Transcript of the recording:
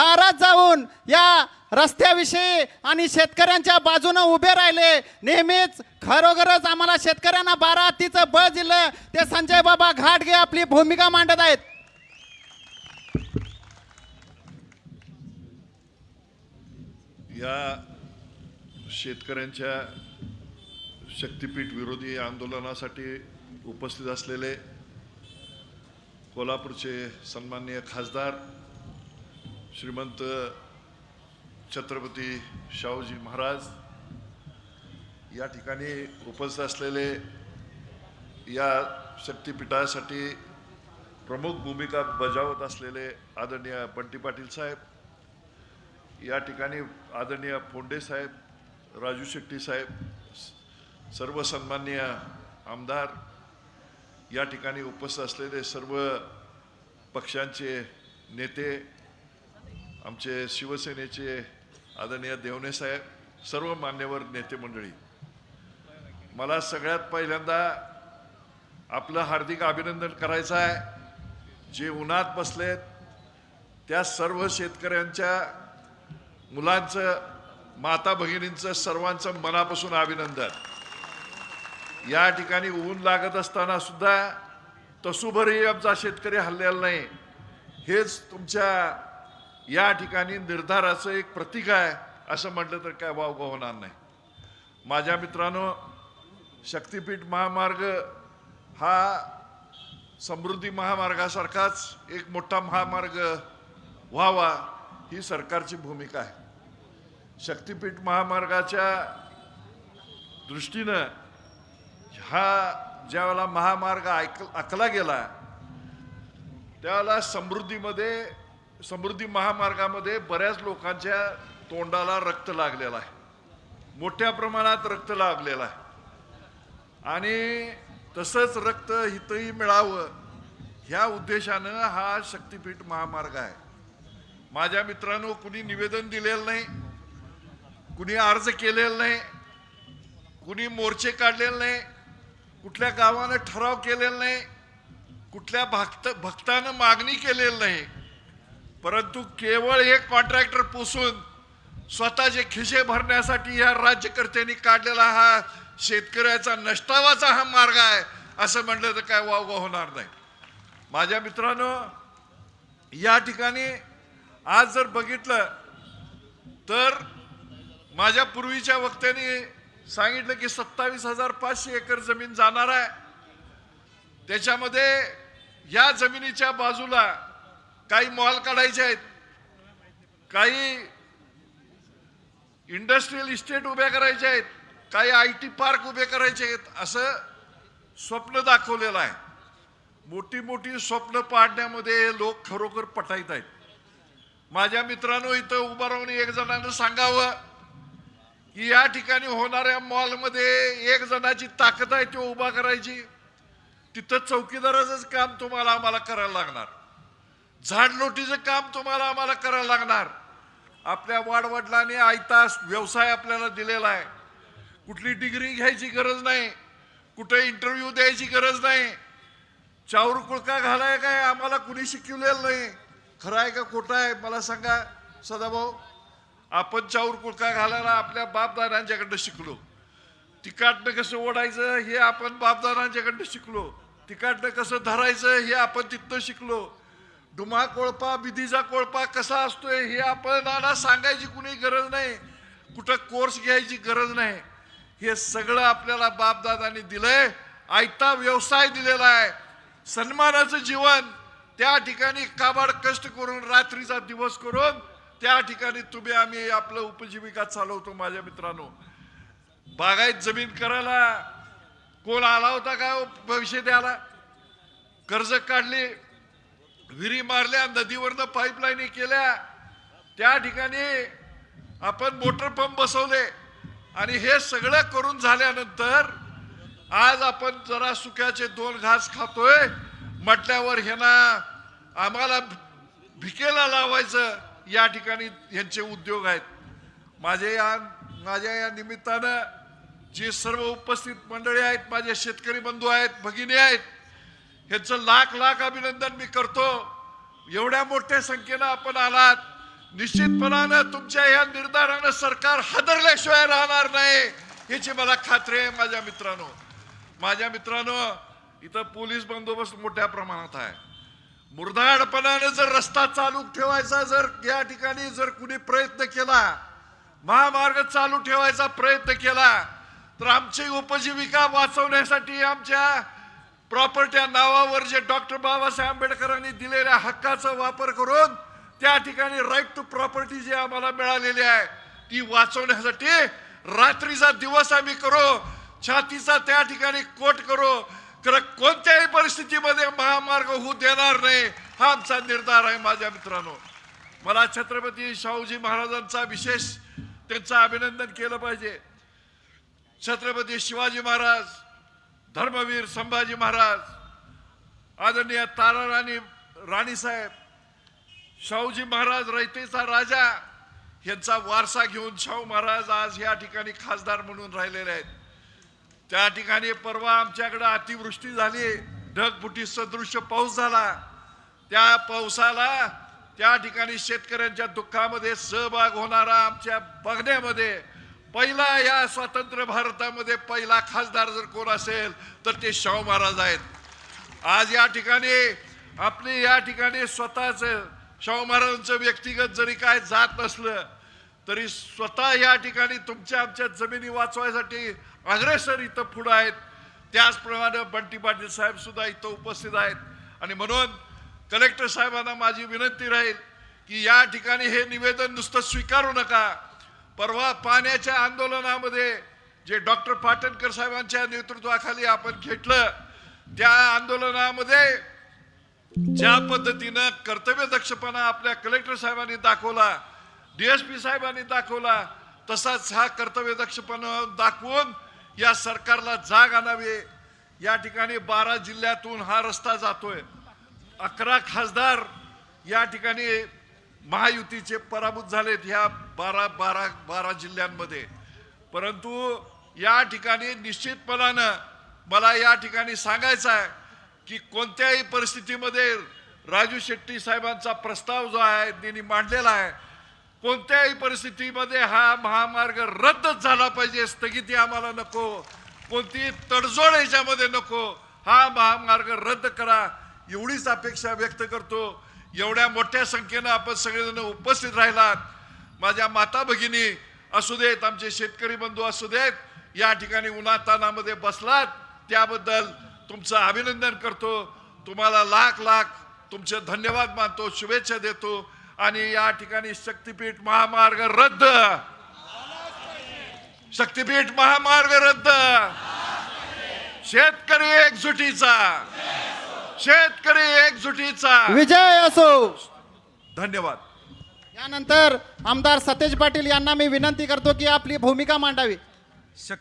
दारात जाऊन या रस्त्याविषयी आणि शेतकऱ्यांच्या बाजूनं उभे राहिले. नेहमीच खरोखरच आम्हाला शेतकऱ्यांना बारा हत्तीचं बळ दिलं. ते संजय बाबा घाटगे आपली भूमिका मांडत आहेत. या शेतकऱ्यांच्या शक्तीपीठ विरोधी आंदोलनासाठी उपस्थित असलेले कोल्हापूरचे सन्माननीय खासदार श्रीमंत छत्रपती शाहूजी महाराज या ठिकाणी उपस्थित असलेले या शक्तीपीठासाठी प्रमुख भूमिका बजावत असलेले आदरणीय बंटी पाटील साहेब या ठिकाणी आदरणीय फोंडे साहेब राजू शेट्टी साहेब स- सर्व सन्माननीय आमदार या ठिकाणी उपस्थित असलेले सर्व पक्षांचे नेते आमचे शिवसेनेचे आदरणीय देवणे साहेब सर्व मान्यवर नेते मंडळी मला सगळ्यात पहिल्यांदा आपलं हार्दिक अभिनंदन करायचं आहे. जे उन्हात बसलेत त्या सर्व शेतकऱ्यांच्या मुलांचं माता भगिनींचं सर्वांचं मनापासून अभिनंदन. या ठिकाणी ऊन लागत असताना सुद्धा तसुभरही आमचा शेतकरी हल्लेला नाही. हेच तुमच्या या ठिकाणी निर्धाराचं एक प्रतीक आहे असं म्हटलं तर काय वाव होणार नाही. माझ्या मित्रांनो शक्तीपीठ महामार्ग हा समृद्धी महामार्गासारखाच एक मोठा महामार्ग व्हावा ही सरकारची भूमिका आहे. शक्तीपीठ महामार्गाच्या दृष्टीनं हा ज्यावेळेला महामार्ग ऐक आखला गेला त्यावेळेला समृद्धीमध्ये समृद्धी महामार्गामध्ये बऱ्याच लोकांच्या तोंडाला रक्त लागलेलं आहे. मोठ्या प्रमाणात रक्त लागलेलं आहे. आणि तसंच रक्त हितही मिळावं ह्या उद्देशानं हा शक्तीपीठ महामार्ग आहे. माझ्या मित्रांनो कुणी निवेदन दिलेलं नाही कुणी अर्ज केलेला नाही कुणी मोर्चे काढलेले नाही कुठल्या गावानं ठराव केलेला नाही कुठल्या भक्त भक्तानं मागणी केलेली नाही परंतु केवळ एक कॉन्ट्रॅक्टर पुसून स्वतःचे खिसे भरण्यासाठी या राज्यकर्त्यांनी काढलेला हा शेतकऱ्याचा नष्टावाचा हा मार्ग आहे असं म्हटलं तर काय वावगा होणार नाही. माझ्या मित्रांनो या ठिकाणी आज जर बघितलं तर माझ्या पूर्वीच्या वक्त्यांनी सांगितलं की सत्तावीस हजार पाचशे एकर जमीन जाणार आहे. त्याच्यामध्ये या जमिनीच्या बाजूला काही मॉल काढायचे आहेत. काही इंडस्ट्रीयल इस्टेट उभ्या करायचे आहेत. काही आय टी पार्क उभे करायचे आहेत. असं स्वप्न दाखवलेलं आहे. मोठी मोठी स्वप्न पाडण्यामध्ये लोक खरोखर पटायत आहेत. माझ्या मित्रांनो इथं उभं राहून एक जणांना सांगावं की या ठिकाणी होणाऱ्या मॉलमध्ये एक जणाची ताकद आहे ती उभा करायची. तिथं चौकीदाराचंच काम तुम्हाला आम्हाला करायला लागणार. झाडलोटीचं काम तुम्हाला आम्हाला करायला लागणार. आपल्या वाडवडिलांनी आयतास व्यवसाय आपल्याला दिलेला आहे. कुठली डिग्री घ्यायची गरज नाही. कुठे इंटरव्ह्यू द्यायची गरज नाही. चावर कुळका घालाय काय? आम्हाला कुणी शिकवलेलं नाही. खरं आहे का खोटं आहे? मला सांगा सदाभाऊ. आपण चावर कुळका घालायला आपल्या बापदादांच्याकडनं शिकलो. तिकाटनं कसं ओढायचं हे आपण बापदादांच्याकडनं शिकलो. तिकाटनं कसं धरायचं हे आपण तिथनं शिकलो. डुमा कोळपा बिदीचा कोळपा कसा असतोय हे आपण नाना सांगायची कुणी गरज नाही. कुठं कोर्स घ्यायची गरज नाही. हे सगळं आपल्याला बापदादांनी दिलंय आयता व्यवसाय दिलेला आहे. सन्मानाचं जीवन त्या ठिकाणी काबाड कष्ट करून रात्रीचा दिवस करून त्या ठिकाणी तुम्ही आम्ही आपलं उपजीविका चालवतो माझ्या मित्रांनो. बागायत जमीन करायला कोण आला होता का हो, भविष्य द्यायला? कर्ज काढली विहिरी मारल्या नदीवरनं पाईपलाईनी केल्या. त्या ठिकाणी आपण मोटर पंप बसवले. आणि हे सगळं करून झाल्यानंतर आज आपण जरा सुक्याचे दोन घास खातोय. म्हटल्यावर ह्यांना आम्हाला भिकेला लावायचं. या ठिकाणी यांचे उद्योग आहेत. माझे या माझ्या या निमित्तानं जे सर्व उपस्थित मंडळी आहेत माझे शेतकरी बंधू आहेत भगिनी आहेत ह्याचं लाख लाख अभिनंदन मी करतो. एवढ्या मोठ्या संख्येनं आपण आलात. निश्चितपणानं तुमच्या या निर्धारानं सरकार हादरल्याशिवाय राहणार नाही याची मला खात्री आहे माझ्या मित्रांनो. माझ्या मित्रांनो इथं पोलीस बंदोबस्त मोठ्या प्रमाणात आहे. मुर्धाडपणानं जर रस्ता चालू ठेवायचा जर या ठिकाणी जर कुणी प्रयत्न केला महामार्ग चालू ठेवायचा प्रयत्न केला तर आमची उपजीविका वाचवण्यासाठी आमच्या प्रॉपर्ट्या नावावर जे डॉक्टर बाबासाहेब आंबेडकरांनी दिलेल्या हक्काचा वापर करून त्या ठिकाणी राईट टू प्रॉपर्टी जी आम्हाला मिळालेली आहे ती वाचवण्यासाठी रात्रीचा दिवस आम्ही करू छातीचा त्या ठिकाणी कोट करू. तर कोणत्याही परिस्थितीमध्ये महामार्ग होऊ देणार नाही हा आमचा निर्धार आहे माझ्या मित्रांनो. मला छत्रपती शाहूजी महाराजांचा विशेष त्यांचं अभिनंदन केलं पाहिजे. छत्रपती शिवाजी महाराज धर्मवीर संभाजी महाराज आदरणीय तारा राणी राणीसाहेब शाहूजी महाराज रयतेचा राजा यांचा वारसा घेऊन शाहू महाराज आज या ठिकाणी खासदार म्हणून राहिलेले आहेत. त्या ठिकाणी परवा आमच्याकडे अतिवृष्टी झाली ढगफुटी सदृश्य पाऊस झाला. त्या पावसाला त्या ठिकाणी शेतकऱ्यांच्या दुःखामध्ये सहभाग होणारा आमच्या बघण्यामध्ये पहिला या स्वातंत्र्य भारतामध्ये पहिला खासदार जर कोण असेल तर ते शाहू महाराज आहेत. आज या ठिकाणी आपली या ठिकाणी स्वतःच शाहू महाराजांचं व्यक्तिगत जरी काय जात नसलं तरी स्वतः या ठिकाणी तुमच्या आमच्या जमिनी वाचवायसाठी अग्रेसर इथं पुढं आहेत. त्याचप्रमाणे बंटी पाटील साहेब सुद्धा इथं उपस्थित आहेत. आणि म्हणून कलेक्टर साहेबांना माझी विनंती राहील की या ठिकाणी हे निवेदन नुसतं स्वीकारू नका. परवा पाण्याच्या आंदोलनामध्ये जे डॉक्टर पाटणकर साहेबांच्या नेतृत्वाखाली आपण घेतलं त्या आंदोलनामध्ये ज्या पद्धतीनं कर्तव्य दक्षपणा आपल्या कलेक्टर साहेबांनी दाखवला डीएसपी साहेबांनी दाखवला तसाच हा कर्तव्य दक्षपणा दाखवून या सरकारला जाग आणावी. या ठिकाणी बारा जिल्ह्यातून हा रस्ता जातोय. अकरा खासदार या ठिकाणी महायुतीचे पराभूत झालेत ह्या बारा बारा बारा जिल्ह्यांमध्ये. परंतु या ठिकाणी निश्चितपणानं मला या ठिकाणी सांगायचं आहे की कोणत्याही परिस्थितीमध्ये राजू शेट्टी साहेबांचा प्रस्ताव जो आहे त्यांनी मांडलेला आहे कोणत्याही परिस्थितीमध्ये हा महामार्ग रद्दच झाला पाहिजे स्थगिती आम्हाला नको कोणती तडजोड याच्यामध्ये नको हा महामार्ग रद्द करा एवढीच अपेक्षा व्यक्त करतो. एवढ्या मोठ्या संख्येनं आपण सगळेजण उपस्थित राहिलात. माझ्या माता भगिनी असू देत आमचे शेतकरी बंधू असू देत या ठिकाणी उन्हातानामध्ये बसलात त्याबद्दल तुमचं अभिनंदन करतो. तुम्हाला लाख लाख तुमचे धन्यवाद मानतो शुभेच्छा देतो आणि या ठिकाणी शक्तीपीठ महामार्ग रद्द. शक्तीपीठ महामार्ग रद्द. शेतकरी एकजुटीचा. शेतकरी एकजुटीचा. विजय असो. धन्यवाद. यानंतर आमदार सतेज पाटील यांना मी विनंती करतो की आपली भूमिका मांडावी. शक्ती